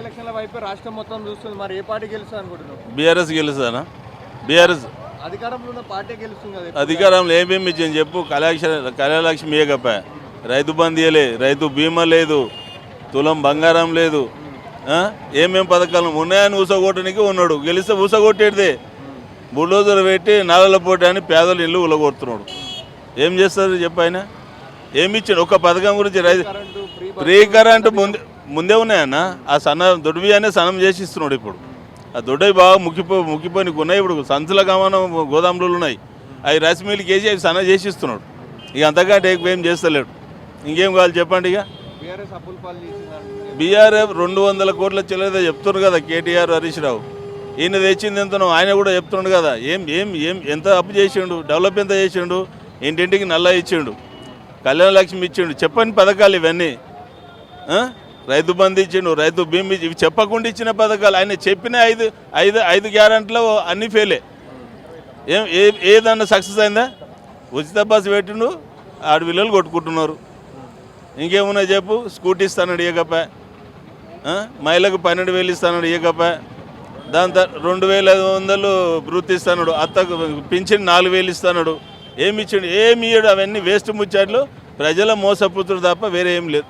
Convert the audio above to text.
ఎలక్షన్ల వైపు రాష్ట్రం మొత్తం చూస్తుంది. మరి ఏ పార్టీ గెలుస్తుంది అనుకుంటున్నావు? బీఆర్ఎస్ గెలుస్తానా బీఆర్ఎస్ అధికారంలో ఉన్న పార్టీ గెలుస్తుంది కదా అధికారంలో ఏమేమి ఇచ్చింది చెప్పు? కళ్యాణ కళ్యాణలక్ష్మి ఏకపా. రైతు బంధు ఇయ్యలే. రైతు బీమా లేదు. తులం బంగారం లేదు? ఏమేం పథకాలు ఉన్నాయని ఊసగొట్టడానికి ఉన్నాడు. గెలిస్తే ఊసగొట్టేటిదే. బుల్డోజర్ పెట్టి నాలల పోటీ అని పేదలు ఇల్లు ఉలగొడుతున్నాడు. ఏం చేస్తారు చెప్పు ఆయన? ఏమి ఇచ్చాడు? ఒక పథకం గురించి రైతు ఫ్రీ కరెంట్ ముందే ముందే ఉన్నాయన్న. ఆ సన్న దొడ్డివి అనే సన్నం చేసి ఇస్తున్నాడు ఇప్పుడు. ఆ దొడ్డవి బాగా ముక్కిపో ముక్కిపోయి ఉన్నాయి ఇప్పుడు సంచుల గమనం గోదాములు ఉన్నాయి. అవి రైస్ మిల్కి వేసి అవి సన్న చేసి ఇస్తున్నాడు ఇక అంతకంటే ఏం చేస్తలేడు. ఇంకేం కావాలి చెప్పండి ఇక. బీఆర్ఎఫ్ రెండు వందల కోట్ల చిల్లర చెప్తున్నారు కదా కేటీఆర్ హరీష్ రావు. ఈయన తెచ్చింది ఎంతనో ఆయన కూడా చెప్తున్నాడు కదా. ఏం ఏం ఏం ఎంత అప్పు చేసిండు? డెవలప్ ఎంత చేసిండు? ఇంటింటికి నల్ల ఇచ్చిండు. కళ్యాణ లక్ష్మి ఇచ్చిండు. చెప్పని పథకాలు ఇవన్నీ? రైతు బంధు ఇచ్చిండు రైతు భీమి ఇవి చెప్పకుండా ఇచ్చిన పథకాలు ఆయన చెప్పిన ఐదు ఐదు ఐదు గ్యారంటీలో అన్నీ ఫెయిలే. ఏం ఏ ఏదన్నా సక్సెస్ అయిందా? ఉచిత బస్సు పెట్టిండు ఆడు పిల్లలు కొట్టుకుంటున్నారు. ఇంకేమున్నా చెప్పు? స్కూటీ ఇస్తానడు ఇయ్యకపా మహిళకు పన్నెండు వేలు ఇస్తానడు ఇయ్యకపా దాని తర్వాత రెండు వేల ఐదు వందలు వృత్తి ఇస్తానడు. అత్తకు పింఛన్ నాలుగు వేలు ఇస్తానడు. ఏమి ఇచ్చిండు? ఏమి ఇయ్యడు? అవన్నీ వేస్ట్ ముచ్చాట్లు. ప్రజల మోసపుత్రుడు తప్ప వేరే ఏం లేదు.